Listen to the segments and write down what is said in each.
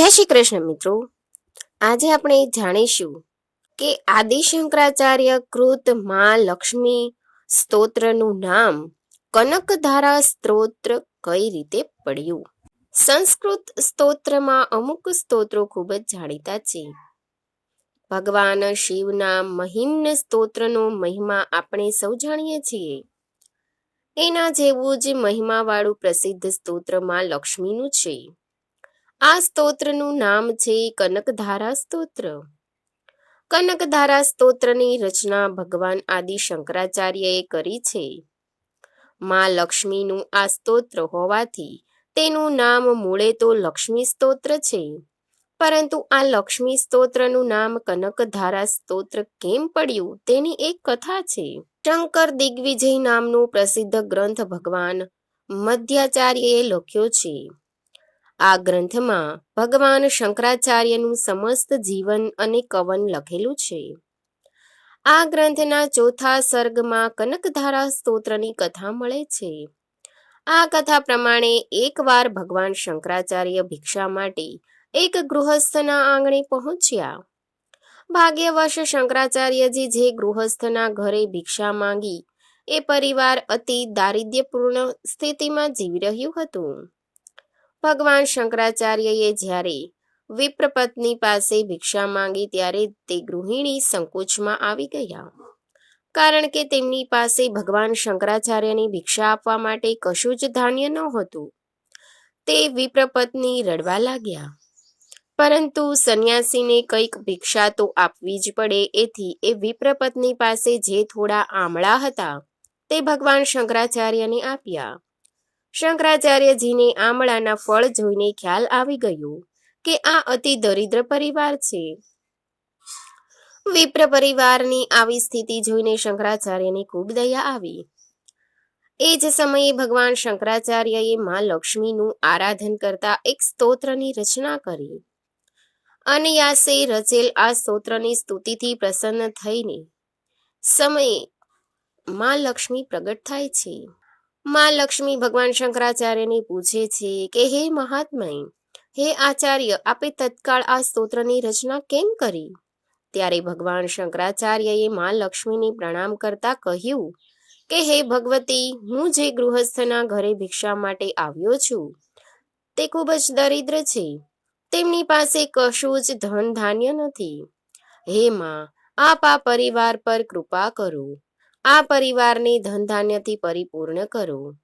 જય શ્રી કૃષ્ણ મિત્રો. આજે આપણે જાણીશું કે આદિ શંકરાચાર્ય કૃતમાં લક્ષ્મી સ્તોત્રનું નામ કનકધારા સ્તોત્ર કઈ રીતે પડ્યું? સંસ્કૃત સ્તોત્રમાં અમુક સ્તોત્રો ખૂબ જ જાણીતા છે. ભગવાન શિવના મહિમ્ન સ્તોત્રનો મહિમા આપણે સૌ જાણીએ છીએ. એના જેવું જ મહિમાવાળું પ્રસિદ્ધ સ્તોત્રમાં લક્ષ્મીનું છે. આ સ્તોત્રનું નામ છે કનકધારા સ્તોત્ર કનકધારા સ્તોત્રની રચના ભગવાન આદિ શંકરાચાર્યએ કરી છે. માં લક્ષ્મીનું આ સ્તોત્ર હોવાથી તેનું નામ મૂળે તો લક્ષ્મી સ્તોત્ર છે. પરંતુ આ લક્ષ્મી સ્તોત્રનું નામ કનકધારા સ્તોત્ર કેમ પડ્યું તેની એક કથા છે. શંકર દિગ્વિજય નામનું પ્રસિદ્ધ ગ્રંથ ભગવાન મધ્યાચાર્યએ લખ્યો છે. આ ગ્રંથમાં ભગવાન શંકરાચાર્યનું સમસ્ત જીવન અને કવન લખેલું છે. આ ગ્રંથના ચોથા સર્ગમાં કનકધારા સ્તોત્રની કથા મળે છે. આ કથા પ્રમાણે એકવાર ભગવાન શંકરાચાર્ય ભિક્ષા માટે એક ગૃહસ્થના આંગણે પહોંચ્યા. ભાગ્યવશ શંકરાચાર્યજી જે ગૃહસ્થના ઘરે ભિક્ષા માંગી, એ પરિવાર અતિ દારિદ્ર્યપૂર્ણ સ્થિતિમાં જીવી રહ્યું હતું. ભગવાન શંકરાચાર્યએ જ્યારે વિપ્રપત્ની પાસે ભિક્ષા માંગી ત્યારે તે ગૃહિણી સંકોચમાં આવી ગયા. કારણ કે તેમની પાસે ભગવાન શંકરાચાર્યની ભિક્ષા આપવા માટે કશું જ ધાન્ય ન હતું તે વિપ્રપત્ની રડવા લાગ્યા. પરંતુ સંન્યાસીને કંઈક ભિક્ષા તો આપવી જ પડે, એથી એ વિપ્રપત્ની પાસે જે થોડા આમળા હતા તે ભગવાન શંકરાચાર્યને આપ્યા. શંકરાચાર્યજીને આમળાના ફળ જોઈને ખ્યાલ આવી ગયો કે આ અતિ દરિદ્ર પરિવાર છે. વિપ્ર પરિવારની આવી સ્થિતિ જોઈને શંકરાચાર્યને ખૂબ દયા આવી. એ જ સમયે ભગવાન શંકરાચાર્યએ માં લક્ષ્મીનું આરાધન કરતા એક સ્તોત્રની રચના કરી. અનયાસે રચેલ આ સ્તોત્રની સ્તુતિથી પ્રસન્ન થઈને સમયે માં લક્ષ્મી પ્રગટ થાય છે. માં લક્ષ્મી ભગવાન શંકરાચાર્યને પૂછે છે કે, હે મહાત્મય, હે આચાર્ય, આપે તત્કાળ આ સ્તોત્રની રચના કેમ કરી? ત્યારે ભગવાન શંકરાચાર્યએ માં લક્ષ્મીને પ્રણામ કરતા કહ્યું કે, હે ભગવતી, હું જે ગૃહસ્થના ઘરે ભિક્ષા માટે આવ્યો છું, તે ખૂબ જ દરિદ્ર છે. તેમની પાસે કશું જ ધન ધાન્ય નથી. હે માં, આપ આ પરિવાર પર કૃપા કરો. આ પરિવારને ધનધાન્યથી પરિપૂર્ણ કરું.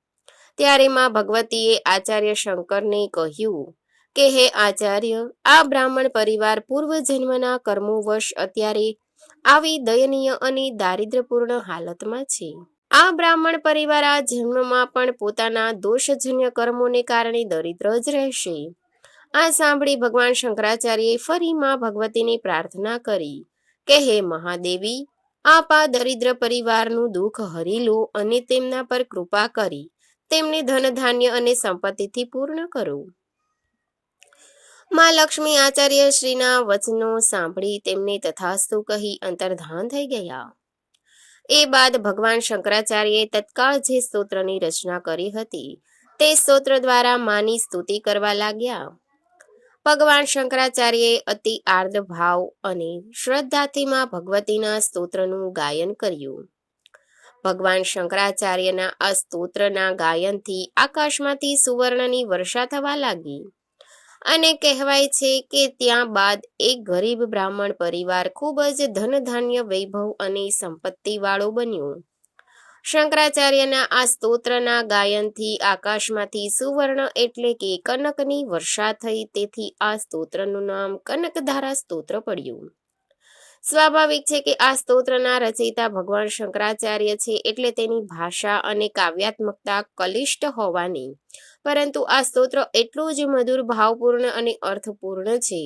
ત્યારે માં ભગવતીએ આચાર્ય શંકરને કહ્યું કે, હે આચાર્ય, આ બ્રાહ્મણ પરિવાર પૂર્વ જન્મના કર્મોવશ અત્યારે આવી દયનીય અને દારિદ્ર્યપૂર્ણ હાલતમાં છે. આ બ્રાહ્મણ પરિવાર આ જન્મમાં પણ પોતાના દોષજન્ય કર્મોને કારણે દરિદ્ર જ રહેશે. આ સાંભળી ભગવાન શંકરાચાર્યએ ફરી માં ભગવતીની પ્રાર્થના કરી કે, હે મહાદેવી આપ દરિદ્ર પરિવારનું દુઃખ હરી લો અને તેમના પર કૃપા કરી તેમને ધન ધાન્ય અને સંપત્તિથી પૂર્ણ કરો. માં લક્ષ્મી આચાર્ય શ્રીના વચનો સાંભળી તેમને તથાસ્તુ કહી અંતર્ધાન થઈ ગયા. એ બાદ ભગવાન શંકરાચાર્યએ તત્કાળ જે સ્તોત્રની રચના કરી હતી તે સ્તોત્ર દ્વારા માની સ્તુતિ કરવા લાગ્યા. ભગવાન શંકરાચાર્યએ અતિ આર્દ ભાવ અને શ્રદ્ધાથી માં ભગવતીના સ્તોત્રનું ગાયન કર્યું. ભગવાન શંકરાચાર્યના આ સ્તોત્રના ગાયનથી આકાશમાંથી સુવર્ણની વર્ષા થવા લાગી. અને કહેવાય છે કે ત્યાં બાદ એક ગરીબ બ્રાહ્મણ પરિવાર ખૂબ જ ધન ધાન્ય વૈભવ અને સંપત્તિ વાળો બન્યો. શંકરાચાર્યના આ સ્તોત્રના ગાયનથી આકાશમાંથી સુવર્ણ એટલે કે કનકની વર્ષા થઈ, તેથી આ સ્તોત્રનું નામ કનકધારા સ્તોત્ર પડ્યું. સ્વાભાવિક છે કે આ સ્તોત્રના રચયિતા ભગવાન શંકરાચાર્ય છે એટલે તેની ભાષા અને કાવ્યાત્મકતા કલિષ્ટ હોવાની. પરંતુ આ સ્તોત્ર એટલું જ મધુર, ભાવપૂર્ણ અને અર્થપૂર્ણ છે.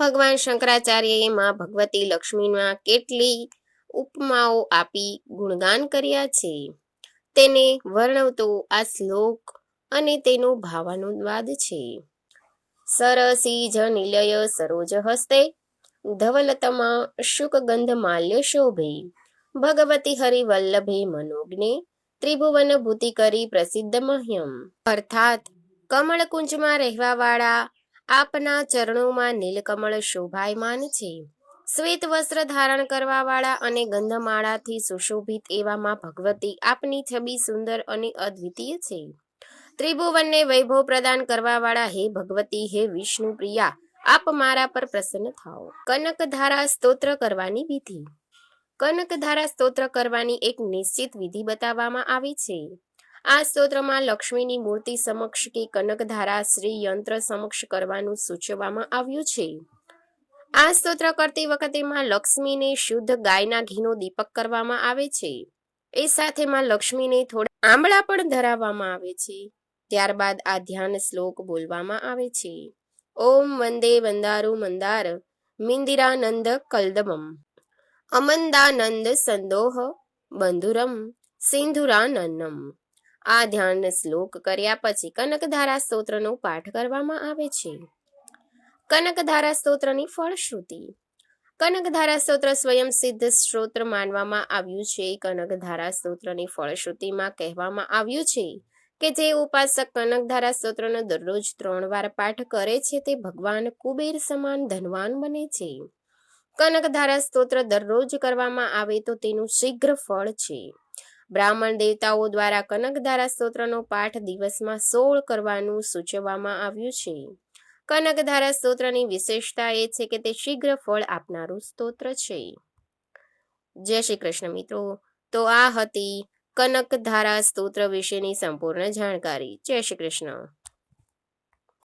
ભગવાન શંકરાચાર્યએ માં ભગવતી લક્ષ્મીમાં કેટલી ઉપમાઓ આપી ગુણગાન કર્યા છે. તેને વર્ણવતો આ શ્લોક અને તેનો ભાવાનુવાદ છે. સરસી જનિલય નિલય સરોજ હસ્તે ધવલતમા શુકગંધ માલ્ય શોભે. ભગવતી હરિવલ્લભે મનોજ્ઞે ત્રિભુવન ભૂતિ કરી પ્રસિદ્ધ મહ્યમ. અર્થાત કમળકુંજમાં રહેવાવાળા આપના ચરણોમાં નીલકમળ શોભાયમાન છે. શ્વેત વસ્ત્ર ધારણ કરવા વાળા અને ગંધમાળાથી સુશોભિત એવામાં ભગવતી આપની છબી સુંદર અને અદ્વિતીય છે. ત્રિભુવનને વૈભવ પ્રદાન કરવા વાળા હે ભગવતી, હે વિષ્ણુ પ્રિયા, આપ મારા પર પ્રસન્ન થાઓ. કનકધારા સ્તોત્ર કરવાની વિધિ. કનકધારા સ્તોત્ર કરવાની એક નિશ્ચિત વિધિ બતાવવામાં આવી છે. આ સ્તોત્રમાં લક્ષ્મીની મૂર્તિ સમક્ષ કે કનકધારા શ્રી યંત્ર સમક્ષ કરવાનું સૂચવવામાં આવ્યું છે. આ સ્તોત્ર કરતી વખતે માં લક્ષ્મીને શુદ્ધ ગાયના ઘીનો દીપક કરવામાં આવે છે. એ સાથે માં લક્ષ્મીને થોડા આંબળા પણ ધરાવવામાં આવે છે. ત્યારબાદ આ ધ્યાન શ્લોક બોલવામાં આવે છે. ઓમ વંદે વંદારુ મંદાર મિંદિરાનંદ કલ્દમમ. અમંદાનંદ સંદોહ બંધુરમ સિંધુરાનનમ આ ધ્યાન શ્લોક કર્યા પછી કનકધારા સ્તોત્રનો પાઠ કરવામાં આવે છે. કનકધારા સ્તોત્રની ફળશ્રુતિ. કનકધારા સ્તોત્ર સ્વયં સિદ્ધ સ્ત્રોત્ર માનવામાં આવ્યું છે. કનકધારા સ્તોત્રની ફળશ્રુતિમાં કહેવામાં આવ્યું છે કે જે ઉપાસક કનકધારા સ્તોત્રનો દરરોજ ત્રણ વાર પાઠ કરે છે તે ભગવાન કુબેર સમાન ધનવાન બને છે. કનકધારા સ્તોત્ર દરરોજ કરવામાં આવે તો તેનું શીઘ્ર ફળ છે. બ્રાહ્મણ દેવતાઓ દ્વારા કનકધારા સ્તોત્રનો પાઠ દિવસમાં સોળ કરવાનું સૂચવવામાં આવ્યું છે. કનકધારા સ્તોત્રની વિશેષતા એ છે કે તે શીઘ્ર ફળ આપનારું સ્તોત્ર છે. જય શ્રી કૃષ્ણ મિત્રો. તો આ હતી કનકધારા સ્તોત્ર વિશેની સંપૂર્ણ જાણકારી. જય શ્રી કૃષ્ણ.